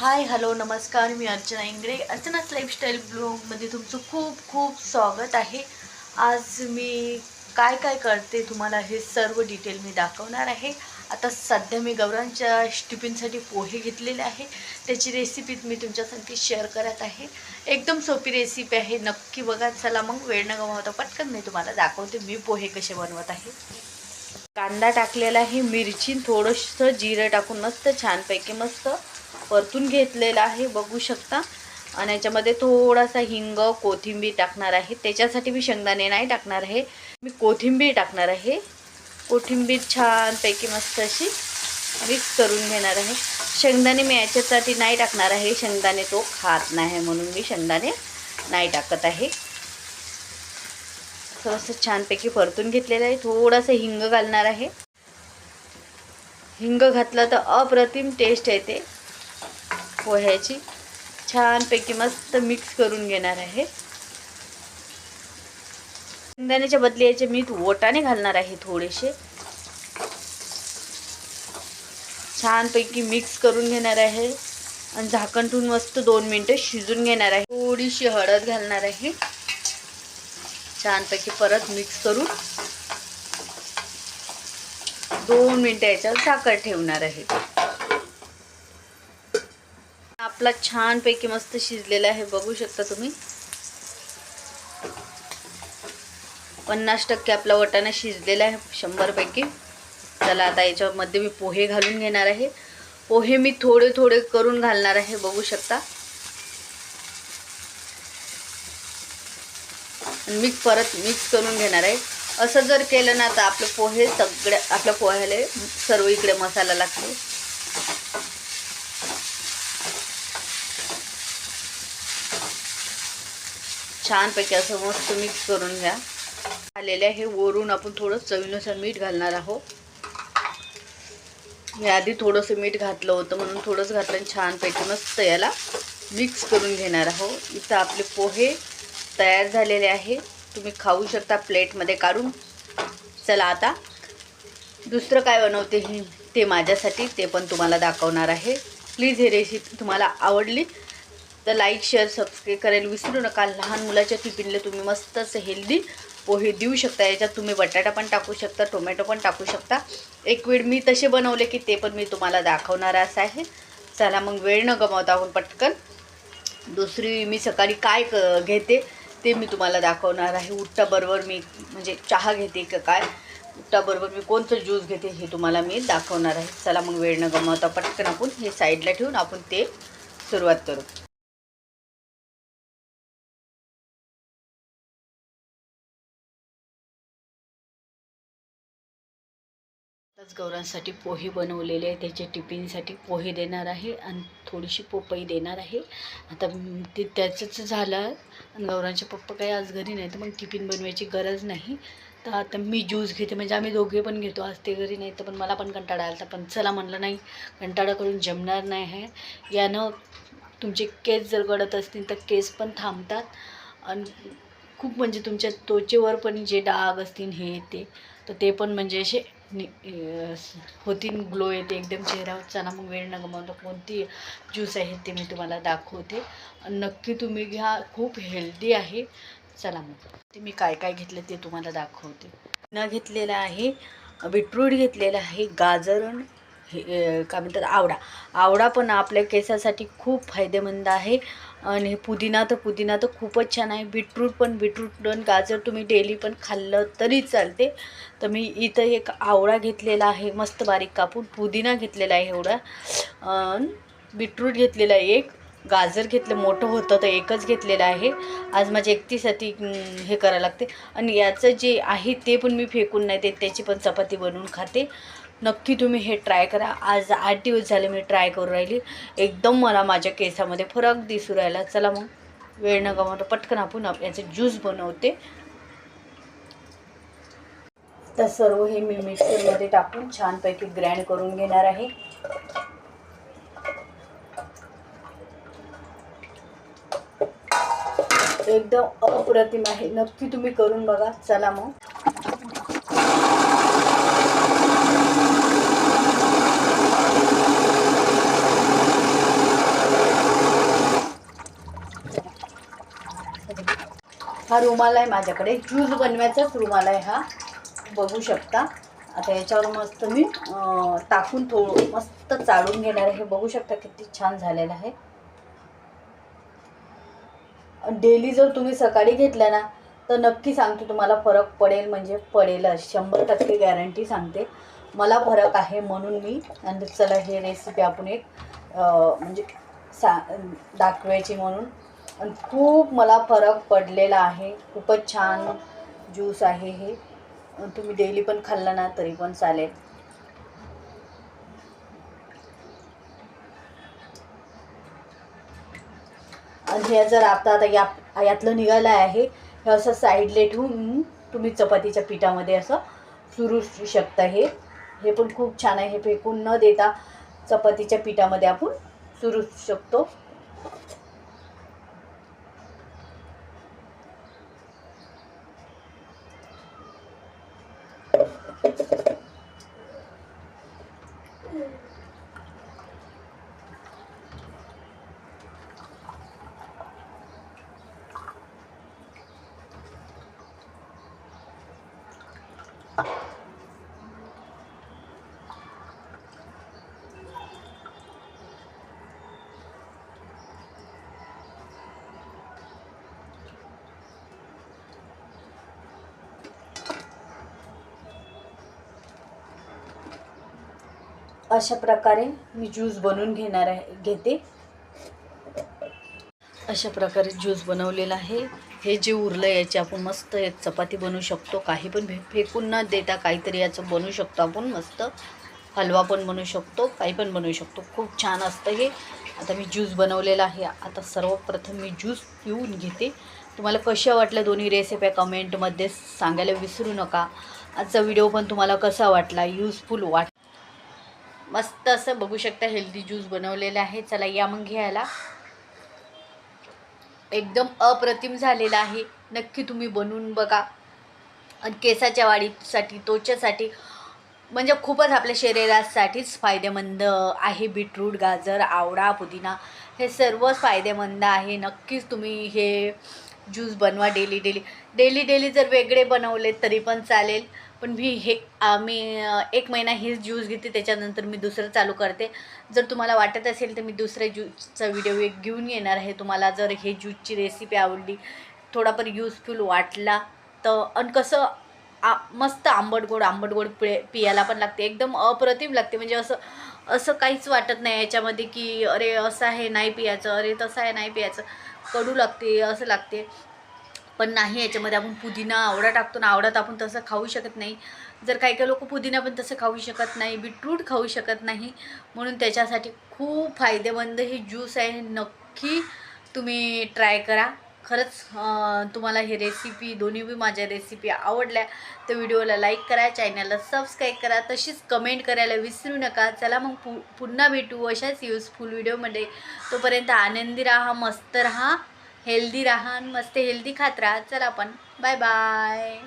हाय hello नमस्कार मी अर्चना इंगळे. अर्चनाच लाईफस्टाईल ब्लॉगमध्ये तुमचं खूप खूप स्वागत आहे. आज मी काय काय करते तुम्हाला हे सर्व डिटेल मी दाखवणार आहे. आता सध्या मी गौरांच्या टिफिनसाठी पोहे घेतलेले आहे. त्याची रेसिपी मी तुमच्यासाठी शेअर करत आहे. एकदम सोपी रेसिपी आहे. नक्की बघा. चला मग वेळ न गमावता पटकन मी तुम्हाला दाखवते मी पोहे कसे बनवत आहे. कांदा टाकलेला आहे मिरची थोडंसं जिरं टाकून मस्त छानपैकी मस्त परतून घेतलेला आहे बघू शकता. आणि याच्यामध्ये थोडासा हिंग कोथिंबीर टाकणार आहे. त्याच्यासाठी मी शेंगदाणे नाही टाकणार आहे. मी कोथिंबीर टाकणार आहे. कोथिंबीर छानपैकी मस्त अशी मिक्स करून घेणार आहे. शेंगदाणे मी याच्यासाठी नाही टाकणार आहे. शेंगदाणे तो खात नाही म्हणून मी शेंगदाणे नाही टाकत आहे. थोडंसं छानपैकी परतून घेतलेलं आहे. थोडंसं हिंग घालणार आहे. हिंग घातलं तर अप्रतिम टेस्ट येते. पोह्याची छानपैकी मस्त मिक्स करून घेणार आहे. शेंगदाण्याच्या बदली याचे मी वटाणे घालणार आहे थोडेसे. छानपैकी मिक्स करून घेणार आहे. आणि झाकण ठेवून मस्त दोन मिनटं शिजून घेणार आहे. थोडीशी हळद घालणार आहे. छानपैकी परत मिक्स करून दोन मिनटं याच्यावर साखर ठेवणार आहे. आपला छानपैकी मस्त शिजलेला आहे बघू शकता तुम्ही. पन्नास टक्के आपला वटाणा शिजलेला आहे शंभरपैकी. चला आता याच्यामध्ये मी पोहे घालून घेणार आहे. पोहे मी थोडे थोडे करून घालणार आहे बघू शकता. मिक्स परत मिक्स करून घेणार आहे. असं जर केलं ना तर आपले पोहे सगळ्या आपल्या पोह्याला सर्व इकडे मसाला लागतो. छानपैकी असं मस्त मिक्स करून घ्या. आलेले आहे वरून आपण थोडं चवीनुसार मीठ घालणार आहोत. मी आधी थोडंसं मीठ घातलं होतं म्हणून थोडंसं घातलं आणि छानपैकी मस्त याला मिक्स करून घेणार आहोत. इथं आपले पोहे तयार झालेले आहे. तुम्ही खाऊ शकता प्लेटमध्ये काढून. चला आता दुसरं काय बनवते ही ते माझ्यासाठी ते पण तुम्हाला दाखवणार आहे. प्लीज हे रेसिपी तुम्हाला आवडली तर लाईक शेअर सबस्क्राईब करायला विसरू नका. लहान मुलाच्या टिफिनला तुम्ही मस्तच हेल्दी पोहे देऊ शकता. याच्यात तुम्ही बटाटा पण टाकू शकता टोमॅटो पण टाकू शकता. एक वेळ मी तसे बनवले की ते पण मी तुम्हाला दाखवणार असं आहे. चला मग वेळ न गमावता आपण पटकन. दुसरी मी सकाळी काय क घेते ते मी तुम्हाला दाखवणार आहे. उठ्ठाबरोबर मी म्हणजे चहा घेते का काय? उठ्ठाबरोबर मी कोणतं ज्यूस घेते हे तुम्हाला मी दाखवणार आहे. चला मग वेळ न गमावता पटकन आपण हे साईडला ठेवून आपण ते सुरुवात करू. गौरांसाठी पोहे बनवलेले आहे. त्याचे टिफिनसाठी पोहे देणार आहे आणि थोडीशी पोपई देणार आहे. आता ते त्याचंच झालं. आणि गौरांचे पप्पा काही आज घरी नाही तर मग टिफिन बनवायची गरज नाही. तर आता मी ज्यूस घेते. म्हणजे आम्ही दोघे पण घेतो. आज ते घरी नाही तर पण मला पण कंटाळा आला पण चला म्हणलं नाही कंटाळा करून जमणार नाही आहे. यानं तुमचे केस जर गळत असतील तर केस पण थांबतात. आणि खूप म्हणजे तुमच्या त्वचेवर पण जे डाग असतील हे ते तर ते पण म्हणजे असे होतीन ग्लो येते एकदम चेहऱ्यावर चला मग वेळ न गमावतो कोणती ज्यूस आहे ते मी तुम्हाला दाखवते. नक्की तुम्ही घ्या खूप हेल्दी आहे. चला मग. ते मी काय काय घेतलं ते तुम्हाला दाखवते. न घेतलेलं आहे बीटरूट घेतलेलं आहे गाजर हे काय म्हणतात आवडा आवडा पण आपल्या केसासाठी खूप फायदेमंद आहे. आणि पुदिना तर पुदिना तर खूपच छान आहे. बीटरूट पण बीटरूट आणि गाजर तुम्ही डेली पण खाल्लं तरी चालते. तर मी इथं एक आवळा घेतलेला आहे मस्त बारीक कापून. पुदिना घेतलेला आहे एवढा. बीटरूट घेतलेला आहे एक. गाजर घेतलं मोठं होतं तर एकच घेतलेलं आहे. आज माझ्या एकटीसाठी हे करायला लागते. आणि याचं जे आहे ते पण मी फेकून नाही देत त्याची पण चपाती बनवून खाते. नक्की तुम्ही हे ट्राय करा. आज आठ दिवस झाले मी ट्राय करून राहिली. एकदम मला माझ्या केसामध्ये फरक दिसू राहिला. चला मग वेळ न गमावता पटकन आपण याचे ज्यूस बनवते. तर सर्व हे मी मिक्सरमध्ये टाकून छानपैकी ग्रँड करून घेणार आहे. एकदम अप्रतिम आहे. नक्की तुम्ही करून बघा. चला मग. हा रुमाल आहे माझ्याकडे. ज्यूस बनवायचाच रुमाल आहे हा. बघू शकता. आता याच्यावर मस्त मी टाकून थोडं मस्त चाळून घेणार आहे. हे बघू शकता किती छान झालेलं आहे. डेली जर तुम्ही सकाळी घेतला ना तर नक्की सांगतो तुम्हाला फरक पडेल म्हणजे पडेलच शंभर टक्के गॅरंटी सांगते. मला फरक आहे म्हणून मी आणि चला हे रेसिपी आपण एक म्हणजे सा दाखवायची म्हणून. आणि खूप मला फरक पडलेला आहे. खूपच छान ज्यूस आहे हे. तुम्ही डेली पण खाल्लं ना तरी पण चालेल. आणि हे जर आता आता या यातलं निघालं आहे हे असं साईडले ठेवून तुम्ही चपातीच्या पिठामध्ये असं सुरू शकता हे. हे पण खूप छान आहे. हे फेकून न देता चपातीच्या पिठामध्ये आपण सुरू शकतो. अशा प्रकारे मी ज्यूस बनवून घेणार आहे घेते. अशा प्रकारे ज्यूस बनवलेला आहे. हे जे उरलं याची आपण मस्त एक चपाती बनवू शकतो. काही पण फे फेकून न देता काहीतरी याचं बनवू शकतो आपण. मस्त हलवा पण बनवू शकतो काही पण बनवू शकतो. खूप छान असतं हे. आता मी ज्यूस बनवलेला आहे. आता सर्वप्रथम मी ज्यूस पिऊन घेते. तुम्हाला कशा वाटल्या दोन्ही रेसिप्या कमेंटमध्ये सांगायला विसरू नका. आजचा व्हिडिओ पण तुम्हाला कसा वाटला? युजफुल वाट मस्त असं बघू शकता हेल्दी ज्यूस बनवलेला आहे. चला या मग घ्यायला. एकदम अप्रतिम झालेला आहे. नक्की तुम्ही बनवून बघा. आणि केसाच्या वाढीसाठी त्वचेसाठी म्हणजे खूपच आपल्या शरीरासाठीच फायदेमंद आहे बीटरूट गाजर आवळा पुदिना. हे सर्वच फायदेमंद आहे. नक्कीच तुम्ही हे ज्यूस बनवा डेली डेली. डेली डेली जर वेगळे बनवले तरी पण चालेल. पण मी हे मी एक महिना हेच ज्यूस घेते त्याच्यानंतर मी दुसरं चालू करते. जर तुम्हाला वाटत असेल तर मी दुसऱ्या ज्यूसचा व्हिडिओ एक घेऊन येणार आहे. तुम्हाला जर हे ज्यूसची रेसिपी आवडली थोडाफार यूजफुल युजफुल वाटला तर आणि कसं आ मस्त आंबट गोड आंबट गोड पि पियाला पण लागते. एकदम अप्रतिम लागते. म्हणजे असं असं काहीच वाटत नाही याच्यामध्ये की अरे असं आहे नाही पियाचं अरे तसं आहे नाही पियाचं कडू लागते असं लागते. पण नाही याच्यामध्ये आपण पुदिना आवडा टाकतो ना आवडात आपण तसं खाऊ शकत नाही. जर काही काही लोक पुदिना पण तसं खाऊ शकत नाही बीटरूट खाऊ शकत नाही. म्हणून त्याच्यासाठी खूप फायदेमंद हे ज्यूस आहे. नक्की तुम्ही ट्राय करा. खरंच तुम्हाला ही रेसिपी दोन्ही बी माझ्या रेसिपी आवडल्या तर व्हिडिओला लाईक करा चॅनलला सबस्क्राईब करा तशीच कमेंट करायला विसरू नका. चला मग पु पुन्हा भेटू अशाच युजफुल व्हिडिओमध्ये तोपर्यंत आनंदी राहा मस्त राहा हेल्दी राहा आणि मस्त हेल्दी खात राहा. चला आपण बाय बाय